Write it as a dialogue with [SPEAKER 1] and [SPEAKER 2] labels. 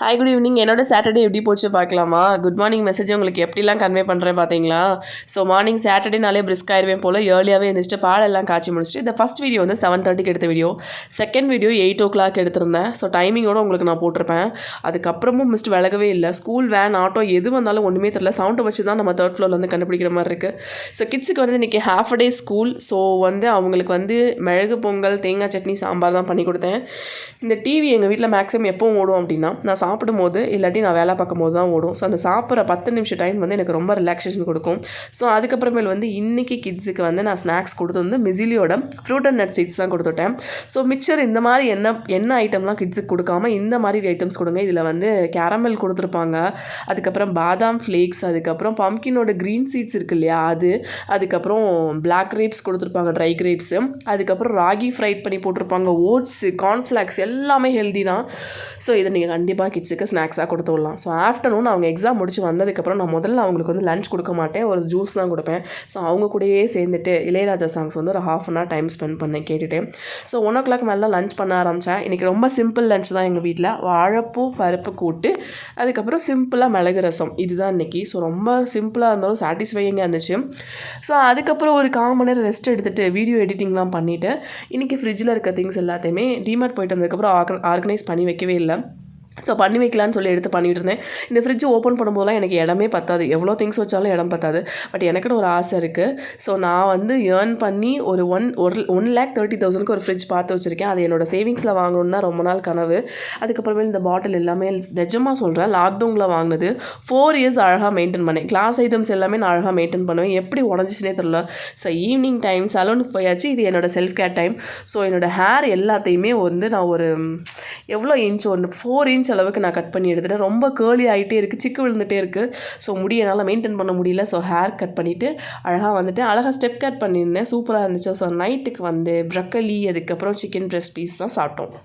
[SPEAKER 1] Hi good evening என்னோட Saturday எப்படி போச்சு பார்க்கலாமா? குட் மார்னிங் மெசேஜ் உங்களுக்கு எப்படிலாம் கன்வே பண்ணுறேன் பார்த்தீங்களா? ஸோ மார்னிங் சாட்டர்டேனாலே பிரிஸ்க் ஆயிருவேன் போல். ஏர்லியாகவே எழுந்திரிச்சிட்டு பாலெல்லாம் காய்ச்சி முடிச்சுட்டு இந்த ஃபஸ்ட் வீடியோ வந்து செவன் தேர்ட்டிக்கு எடுத்த video second video eight o'clock எடுத்திருந்தேன் ஸோ டைமிங்கோட உங்களுக்கு நான் போட்டிருப்பேன். அதுக்கப்புறமும் மிஸ்ட் விலகவே இல்லை. ஸ்கூல் வேன் ஆட்டோ எது வந்தாலும் ஒன்றுமே தெரில சவுண்டை வச்சு தான் நம்ம தேர்ட் ஃப்ளோரில் வந்து கண்டுபிடிக்கிற மாதிரி இருக்குது ஸோ கிட்ஸுக்கு வந்து இன்றைக்கி ஹாஃப் டே ஸ்கூல் ஸோ வந்து அவங்களுக்கு வந்து மிளகு பொங்கல் தேங்காய் சட்னி சாம்பார் தான் பண்ணி கொடுத்தேன். இந்த டிவி எங்கள் வீட்டில் மேக்ஸிமம் எப்போ ஓடும் அப்படின்னா நான் சாப்பிடும் போது இல்லாட்டி நான் வேலை பார்க்கும் போது தான் ஓடும். ஸோ அந்த சாப்பிட்ற பத்து நிமிஷம் டைம் வந்து எனக்கு ரொம்ப ரிலாக்ஸேஷன் கொடுக்கும். ஸோ அதுக்கப்புறமேல் வந்து இன்றைக்கி கிட்ஸுக்கு வந்து நான் ஸ்நாக்ஸ் கொடுத்து வந்து மிசிலியோட ஃப்ரூட் அண்ட் நட் சீட்ஸ் தான் கொடுத்துட்டேன். ஸோ மிக்சர் இந்த மாதிரி என்ன என்ன ஐட்டம்லாம் கிட்ஸுக்கு கொடுக்காம இந்த மாதிரி ஐட்டம்ஸ் கொடுங்க. இதில் வந்து கேரமல் கொடுத்துருப்பாங்க. அதுக்கப்புறம் பாதாம் ஃப்ளேக்ஸ் அதுக்கப்புறம் பம்கினோட க்ரீன் சீட்ஸ் இருக்கு இல்லையா அது. அதுக்கப்புறம் பிளாக் கிரேப்ஸ் கொடுத்துருப்பாங்க ட்ரை கிரேப்ஸு அதுக்கப்புறம் ராகி ஃப்ரைட் பண்ணி போட்டிருப்பாங்க ஓட்ஸு கார்ன்ஃப்ளாக்ஸ் எல்லாமே ஹெல்தி தான். ஸோ இதை நீங்கள் கண்டிப்பாக கிட்ஸுக்கு ஸ்நாக்ஸாக கொடுத்து விடலாம். ஸோ ஆஃப்டர்நூன் அவங்க எக்ஸாம் முடிச்சு வந்ததுக்கப்புறம் நான் முதல்ல அவங்களுக்கு வந்து லஞ்ச் கொடுக்க மாட்டேன். ஒரு ஜூஸ் தான் கொடுப்பேன். ஸோ அவங்க கூடயே சேர்ந்துட்டு இளையராஜா சாங்ஸ் வந்து ஒரு half an hour time spend பண்ணேன் கேட்டுட்டு. ஸோ ஒன் ஓ கிளாக் மேலே தான் லஞ்ச் பண்ண ஆரம்பித்தேன் இன்றைக்கி ரொம்ப சிம்பிள் லஞ்ச் தான் எங்கள் வீட்டில் வாழைப்பூ பருப்பு கூட்டு அதுக்கப்புறம் சிம்பிளாக மிளகு ரசம். இதுதான் இன்றைக்கி ஸோ ரொம்ப சிம்பிளாக இருந்தாலும் சாட்டிஸ்ஃபையிங்காக இருந்துச்சு. ஸோ அதுக்கப்புறம் ஒரு கால் மணி நேரம் ரெஸ்ட் எடுத்துகிட்டு வீடியோ எடிட்டிங்லாம் பண்ணிவிட்டு இன்றைக்கி ஃப்ரிட்ஜில் இருக்க திங்ஸ் எல்லாத்தையுமே டிமார்ட் போயிட்டு வந்ததுக்கப்புறம் ஆர்கனைஸ் பண்ணி வைக்கவே இல்லை. ஸோ பண்ணி வைக்கலான்னு சொல்லி எடுத்து பண்ணிகிட்டு இருந்தேன். இந்த ஃப்ரிட்ஜ் ஓப்பன் பண்ணும்போதெல்லாம் எனக்கு இடமே பத்தாது. எவ்வளோ திங்ஸ் வச்சாலும் இடம் பத்தாது. பட் எனக்குன்னு ஒரு ஆசை இருக்குது ஸோ நான் வந்து ஏர்ன் பண்ணி ஒரு ஒன் ஒரு ஒன் லேக் தேர்ட்டி தௌசண்ட்க்கு ஒரு ஃப்ரிட்ஜ் பார்த்து வச்சுருக்கேன். அது என்னோடய சேவிங்ஸில் வாங்கணும்னு தான் ரொம்ப நாள் கனவு. அதுக்கப்புறமே இந்த பாட்டில் எல்லாமே நிஜமாக சொல்கிறேன் லாக்டவுனில் வாங்கினது ஃபோர் இயர்ஸ் அழகாக மெயின்டைன் பண்ணேன். கிளாஸ் ஐட்டம்ஸ் எல்லாமே நான் அழகாக மெயின்டைன் பண்ணுவேன். எப்படி உடஞ்சிச்சுனே தெரில ஸோ ஈவினிங் டைம் சலூனுக்கு போயாச்சு. இது என்னோடய செல்ஃப் கேர் டைம் ஸோ என்னோடய ஹேர் எல்லாத்தையுமே வந்து நான் ஒரு எவ்வளோ இன்ச் ஒன்று ஃபோர் இன்ச் அளவுக்கு நான் கட் பண்ணி எடுத்துட்டேன். ரொம்ப கேர்லி ஆகிட்டே இருக்குது சிக்கு விழுந்துகிட்டே இருக்குது ஸோ முடிய என்னால் மெயின்டைன் பண்ண முடியல. ஸோ ஹேர் கட் பண்ணிவிட்டு அழகாக வந்துட்டேன். அழகாக ஸ்டெப் கட் பண்ணியிருந்தேன். சூப்பராக இருந்துச்சு. ஸோ நைட்டுக்கு வந்து ப்ரக்கலி அதுக்கப்புறம் சிக்கன் ப்ரெஸ் பீஸ் தான் சாப்பிட்டோம்.